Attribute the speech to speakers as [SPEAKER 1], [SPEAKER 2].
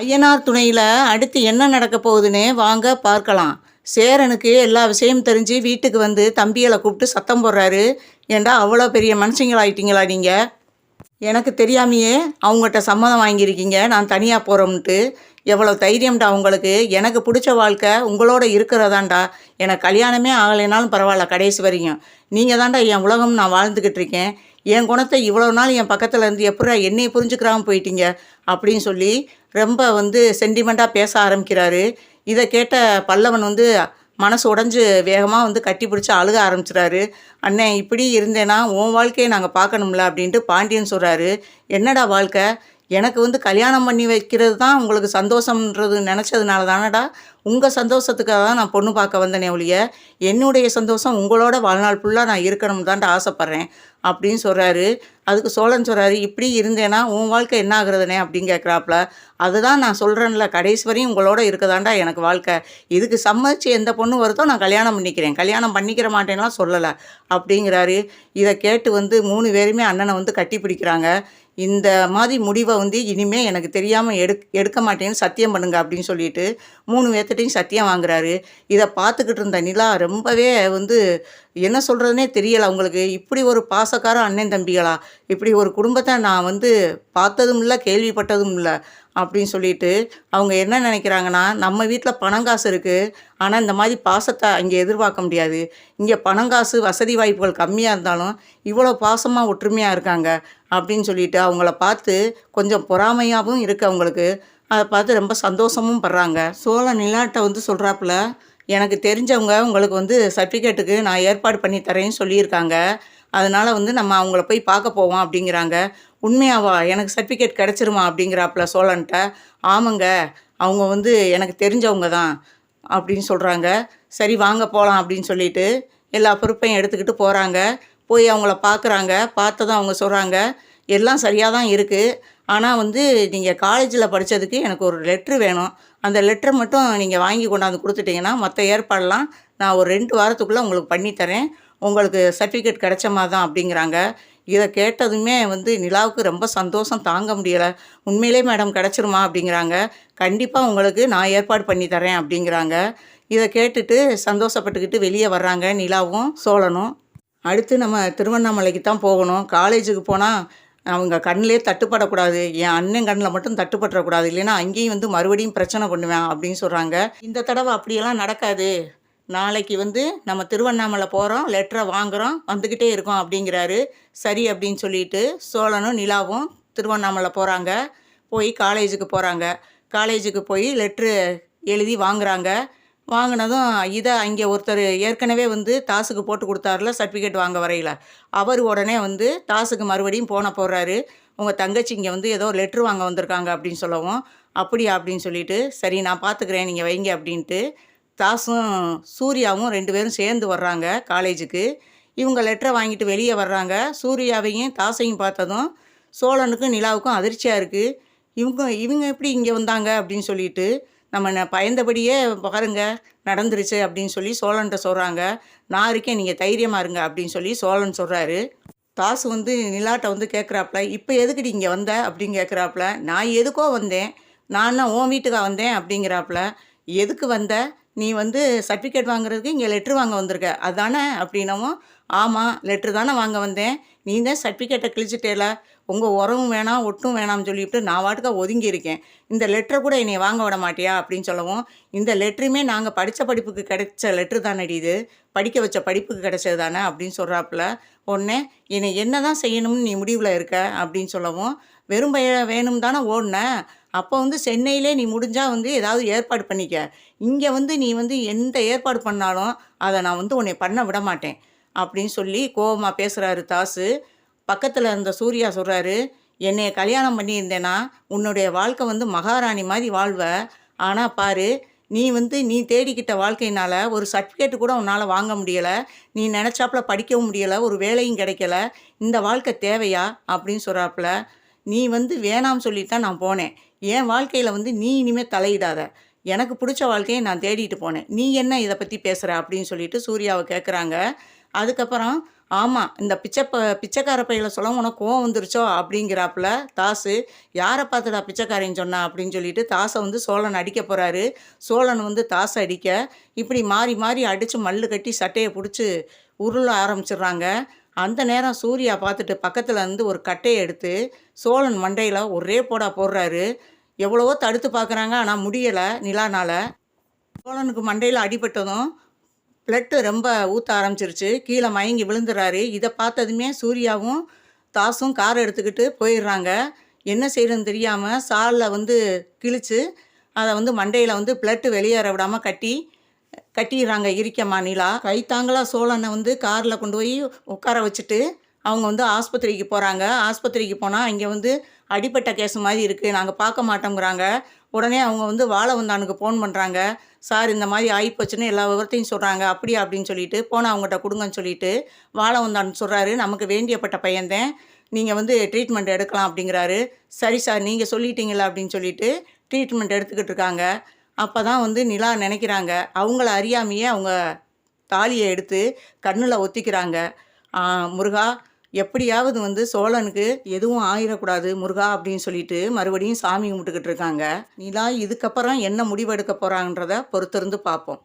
[SPEAKER 1] ஐயனார் துணையில் அடுத்து என்ன நடக்க போகுதுன்னு வாங்க பார்க்கலாம். சேரனுக்கு எல்லா விஷயமும் தெரிஞ்சு வீட்டுக்கு வந்து தம்பிகளை கூப்பிட்டு சத்தம் போடுறாரு. ஏண்டா அவ்வளோ பெரிய மனுஷங்களாயிட்டீங்களா நீங்கள் எனக்கு தெரியாமையே அவங்ககிட்ட சம்மதம் வாங்கியிருக்கீங்க. நான் தனியாக போகிறோம்ன்ட்டு எவ்வளோ தைரியம்டா உங்களுக்கு. எனக்கு பிடிச்ச வாழ்க்கை உங்களோட இருக்கிறதாண்டா எனக்கு கல்யாணமே ஆகலைனாலும் பரவாயில்ல கடைசி வரைக்கும் நீங்கள் தாண்டா என் உலகம் நான் வாழ்ந்துக்கிட்டு இருக்கேன். என் குணத்தை இவ்வளோ நாள் என் பக்கத்தில் இருந்து எப்படா என்னையை புரிஞ்சுக்கிறாம போயிட்டீங்க? அப்படின்னு சொல்லி ரொம்ப வந்து சென்டிமெண்ட்டாக பேச ஆரம்பிக்கிறாரு. இதை கேட்ட பல்லவன் வந்து மனசு உடஞ்சு வேகமாக வந்து கட்டி பிடிச்சி அழுக ஆரம்பிச்சிட்டாரு அண்ணே இப்படி இருந்தேன்னா உன் வாழ்க்கையை நாங்கள் பார்க்கணும்ல அப்படின்ட்டு பாண்டியன் சொல்கிறாரு என்னடா வாழ்க்கை? எனக்கு வந்து கல்யாணம் பண்ணி வைக்கிறது தான் உங்களுக்கு சந்தோஷம்ன்றது நினச்சதுனால தானடா. உங்கள் சந்தோஷத்துக்காக தான் நான் பொண்ணு பார்க்க வந்தேனே ஒழிய என்னுடைய சந்தோஷம் உங்களோட வாழ்நாள் ஃபுல்லாக நான் இருக்கணும் தான்ட்டு ஆசைப்பட்றேன். அப்படின்னு சொல்கிறாரு அதுக்கு சோழன் சொல்கிறாரு இப்படி இருந்தேன்னா உன் வாழ்க்கை என்ன ஆகுறதுனே? அப்படின்னு கேட்குறாப்புல அதுதான் நான் சொல்கிறேன்ல கடைசி வரையும் உங்களோட இருக்கதாண்டா எனக்கு வாழ்க்கை. இதுக்கு சம்மதிச்சு எந்த பொண்ணு வருதோ நான் கல்யாணம் பண்ணிக்கிறேன். கல்யாணம் பண்ணிக்கிற மாட்டேன்லாம் சொல்லலை. அப்படிங்கிறாரு. இதை கேட்டு வந்து மூணு பேருமே அண்ணனை வந்து கட்டி பிடிக்கிறாங்க. இந்த மாதிரி முடிவை வந்து இனிமே எனக்கு தெரியாமல் எடு எடுக்க மாட்டேன்னு சத்தியம் பண்ணுங்க அப்படின்னு சொல்லிட்டு மூணு பேர்த்திட்டையும் சத்தியம் வாங்குறாரு. இதை பார்த்துக்கிட்டு இருந்த நிலா ரொம்பவே வந்து என்ன சொல்கிறதுனே தெரியலை அவங்களுக்கு. இப்படி ஒரு பாசக்கார அண்ணன் தம்பிகளா? இப்படி ஒரு குடும்பத்தை நான் வந்து பார்த்ததும் இல்லை கேள்விப்பட்டதும் இல்லை அப்படின்னு சொல்லிட்டு அவங்க என்ன நினைக்கிறாங்கன்னா நம்ம வீட்டில் பணம் காசு இருக்குது ஆனால் இந்த மாதிரி பாசத்தை அங்கே எதிர்பார்க்க முடியாது. இங்கே பணம் காசு வசதி வாய்ப்புகள் கம்மியாக இருந்தாலும் இவ்வளோ பாசமாக ஒற்றுமையாக இருக்காங்க அப்படின்னு சொல்லிட்டு அவங்கள பார்த்து கொஞ்சம் பொறாமையாகவும் இருக்குது அவங்களுக்கு. அதை பார்த்து ரொம்ப சந்தோஷமும் படுறாங்க. சோழ நிலாட்டை வந்து சொல்கிறாப்புல எனக்கு தெரிஞ்சவங்க உங்களுக்கு வந்து சர்டிஃபிகேட்டுக்கு நான் ஏற்பாடு பண்ணி தரேன்னு சொல்லியிருக்காங்க. அதனால் வந்து நம்ம அவங்கள போய் பார்க்க போவோம் அப்படிங்கிறாங்க. உண்மையாவா? எனக்கு சர்டிஃபிகேட் கிடச்சிருமா? அப்படிங்கிறாப்புல சோழன்ட்ட ஆமாங்க அவங்க வந்து எனக்கு தெரிஞ்சவங்க தான் அப்படின்னு சொல்கிறாங்க சரி வாங்க போகலாம் அப்படின்னு சொல்லிட்டு எல்லா பொறுப்பையும் எடுத்துக்கிட்டு போகிறாங்க போய் அவங்கள பார்க்குறாங்க பார்த்ததும் அவங்க சொல்கிறாங்க எல்லாம் சரியாக தான் இருக்குது ஆனால் வந்து நீங்கள் காலேஜில் படித்ததுக்கு எனக்கு ஒரு லெட்ரு வேணும். அந்த லெட்ரு மட்டும் நீங்கள் வாங்கி கொண்டாந்து கொடுத்துட்டீங்கன்னா மற்ற ஏற்பாடெல்லாம் நான் ஒரு ரெண்டு வாரத்துக்குள்ளே உங்களுக்கு பண்ணித்தரேன் உங்களுக்கு சர்டிஃபிகேட் கிடைச்ச மாதிரி தான் அப்படிங்கிறாங்க. இதை கேட்டதுமே வந்து நிலாவுக்கு ரொம்ப சந்தோஷம் தாங்க முடியலை. உண்மையிலே மேடம் கிடச்சிருமா அப்படிங்கிறாங்க. கண்டிப்பாக உங்களுக்கு நான் ஏற்பாடு பண்ணி தரேன் அப்படிங்கிறாங்க. இதை கேட்டுட்டு சந்தோஷப்பட்டுக்கிட்டு வெளியே வர்றாங்க நிலாவும் சோழனும். அடுத்து நம்ம திருவண்ணாமலைக்கு தான் போகணும். காலேஜுக்கு போனால் அவங்க கண்ணிலே தட்டுப்படக்கூடாது. என் அண்ணன் கண்ணில் மட்டும் தட்டுப்பட்டுறக்கூடாது. இல்லைன்னா அங்கேயும் வந்து மறுபடியும் பிரச்சனை பண்ணுவேன் அப்படின்னு சொல்கிறாங்க இந்த தடவை அப்படியெல்லாம் நடக்காது. நாளைக்கு வந்து நம்ம திருவண்ணாமலை போகிறோம் லெட்டரை வாங்குகிறோம் வந்துக்கிட்டே இருக்கோம் அப்படிங்கிறாரு. சரி அப்படின்னு சொல்லிட்டு சோழனும் நிலாவும் திருவண்ணாமலை போகிறாங்க போய் காலேஜுக்கு போகிறாங்க காலேஜுக்கு போய் லெட்ரு எழுதி வாங்குகிறாங்க வாங்கினதும் இதை அங்கே ஒருத்தர் ஏற்கனவே வந்து தாசுக்கு போட்டு கொடுத்தாருல சர்டிஃபிகேட் வாங்க வரையில். அவர் உடனே வந்து தாசுக்கு மறுபடியும் போன போடுறாரு உங்கள் தங்கச்சி இங்கே வந்து ஏதோ லெட்ரு வாங்க வந்திருக்காங்க அப்படின்னு சொல்லவும் அப்படியா அப்படின்னு சொல்லிட்டு சரி நான் பார்த்துக்கிறேன் நீங்கள் வைங்க அப்படின்ட்டு தாசும் சூர்யாவும் ரெண்டு பேரும் சேர்ந்து வர்றாங்க காலேஜுக்கு. இவங்க லெட்டரை வாங்கிட்டு வெளியே வர்றாங்க. சூர்யாவையும் தாசையும் பார்த்ததும் சோழனுக்கும் நிலாவுக்கும் அதிர்ச்சியாக இருக்குது இவங்க இவங்க எப்படி இங்கே வந்தாங்க அப்படின்னு சொல்லிட்டு நம்ம பயந்தபடியே பாருங்க நடந்துருச்சு அப்படின்னு சொல்லி சோழன்ட்ட சொல்கிறாங்க நான் இருக்கேன் நீங்கள் தைரியமாக இருங்க அப்படின்னு சொல்லி சோழன் சொல்கிறாரு தாசு வந்து நிலாட்ட வந்து கேட்குறாப்புல இப்போ எதுக்குடி இங்கே வந்த? அப்படின்னு கேட்குறாப்புல நான் எதுக்கோ வந்தேன். நான் தான் உன் வீட்டுக்கா வந்தேன் அப்படிங்கிறாப்புல எதுக்கு வந்த? நீ வந்து சர்டிஃபிகேட் வாங்குறதுக்கு இங்கே லெட்ரு வாங்க வந்திருக்க. அதானே? அப்படின்னவும் ஆமாம் லெட்ரு தானே வாங்க வந்தேன். நீ தான் சர்டிஃபிகேட்டை கிழிச்சிட்டேல. உங்கள் உறவும் வேணாம் ஒட்டும் வேணாம்னு சொல்லிவிட்டு நான் வாட்டுக்க ஒதுங்கி இருக்கேன் இந்த லெட்டரை கூட என்னை வாங்க விட மாட்டியா? அப்படின்னு சொல்லவும் இந்த லெட்டருமே நாங்கள் படித்த படிப்புக்கு கிடைச்ச லெட்ரு தானே இது? படிக்க வச்ச படிப்புக்கு கிடைச்சது தானே? அப்படின்னு சொல்கிறாப்புல உடனே என்னை என்ன தான் செய்யணும்னு நீ முடிவில் இருக்க? அப்படின்னு சொல்லவும் வெறும் பய வேணும் தானே ஓடின? அப்போ வந்து சென்னையிலே நீ முடிஞ்சால் வந்து ஏதாவது ஏற்பாடு பண்ணிக்க. இங்கே வந்து நீ வந்து எந்த ஏற்பாடு பண்ணாலும் அதை நான் வந்து உன்னை பண்ண விட மாட்டேன். அப்படின்னு சொல்லி கோபமாக பேசுகிறாரு தாசு. பக்கத்தில் இருந்த சூர்யா சொல்கிறாரு என்னைய கல்யாணம் பண்ணியிருந்தேன்னா உன்னுடைய வாழ்க்கை வந்து மகாராணி மாதிரி வாழ்வ. ஆனால் பாரு நீ வந்து நீ தேடிக்கிட்ட வாழ்க்கையினால் ஒரு சர்டிஃபிகேட்டு கூட உன்னால் வாங்க முடியலை. நீ நினச்சாப்புல படிக்கவும் முடியலை. ஒரு வேலையும் கிடைக்கல. இந்த வாழ்க்கை தேவையா? அப்படின்னு சொல்கிறாப்புல நீ வந்து வேணாம் தான் நான் போனேன். என் வாழ்க்கையில் வந்து நீ இனிமேல் தலையிடாத. எனக்கு பிடிச்ச வாழ்க்கையை நான் தேடிட்டு போனேன். நீ என்ன இதை பற்றி பேசுகிற அப்படின்னு சொல்லிட்டு சூர்யாவை கேட்குறாங்க அதுக்கப்புறம் ஆமாம் இந்த பிச்சை ப பிச்சைக்கார பையில சொல்ல உனக்கு கோவம் வந்துருச்சோ அப்படிங்கிறாப்புல தாசு யாரை பார்த்துடா பிச்சைக்காரன் சொன்னா? அப்படின்னு சொல்லிட்டு தாசை வந்து சோழன் அடிக்க போகிறாரு சோழன் வந்து தாசை அடிக்க இப்படி மாறி மாறி அடித்து மல்லு கட்டி சட்டையை பிடிச்சி உருள ஆரம்பிச்சிடுறாங்க. அந்த நேரம் சூர்யா பார்த்துட்டு பக்கத்தில் இருந்து ஒரு கட்டையை எடுத்து சோழன் மண்டையில் ஒரே போடா போடுறாரு. எவ்வளவோ தடுத்து பார்க்குறாங்க ஆனால் முடியலை நிலானால். சோழனுக்கு மண்டையில் அடிபட்டதும் பிளட்டு ரொம்ப ஊற்ற ஆரம்பிச்சிருச்சு. கீழே மயங்கி விழுந்துறாரு. இதை பார்த்ததுமே சூர்யாவும் தாசும் கார் எடுத்துக்கிட்டு போயிடுறாங்க. என்ன செய்யறதுன்னு தெரியாமல் சாலில் வந்து கிழிச்சு அதை வந்து மண்டையில் வந்து பிளட்டு வெளியேற விடாமல் கட்டி கட்டிடுறாங்க இரிக்கம்மா நிலா. கைத்தாங்களா சோழனை வந்து காரில் கொண்டு போய் உட்கார வச்சுட்டு அவங்க வந்து ஆஸ்பத்திரிக்கு போகிறாங்க ஆஸ்பத்திரிக்கு போனால் இங்கே வந்து அடிப்பட்ட கேஸ் மாதிரி இருக்குது நாங்கள் பார்க்க மாட்டோங்கிறாங்க உடனே அவங்க வந்து வாழவந்தானுக்கு ஃபோன் பண்ணுறாங்க சார் இந்த மாதிரி ஆகிப்போச்சுன்னு எல்லா விவரத்தையும் சொல்கிறாங்க அப்படியா? அப்படின்னு சொல்லிட்டு போனால் அவங்ககிட்ட கொடுங்கன்னு சொல்லிட்டு வாழவந்தான் சொல்கிறாரு நமக்கு வேண்டியப்பட்ட பையன்தான். நீங்கள் வந்து ட்ரீட்மெண்ட் எடுக்கலாம் அப்படிங்கிறாரு. சரி சார் நீங்கள் சொல்லிட்டீங்களா அப்படின்னு சொல்லிட்டு ட்ரீட்மெண்ட் எடுத்துக்கிட்டு இருக்காங்க. அப்போ தான் வந்து நிலா நினைக்கிறாங்க. அவங்கள அறியாமையே அவங்க தாலியை எடுத்து கண்ணில் ஒத்திக்கிறாங்க. முருகா எப்படியாவது வந்து சோழனுக்கு எதுவும் ஆயிடக்கூடாது முருகா அப்படின்னு சொல்லிட்டு மறுபடியும் சாமி கும்பிட்டுக்கிட்டு இருக்காங்க. நிலா இதுக்கப்புறம் என்ன முடிவெடுக்க போகிறாங்கன்றத பொறுத்திருந்து பார்ப்போம்.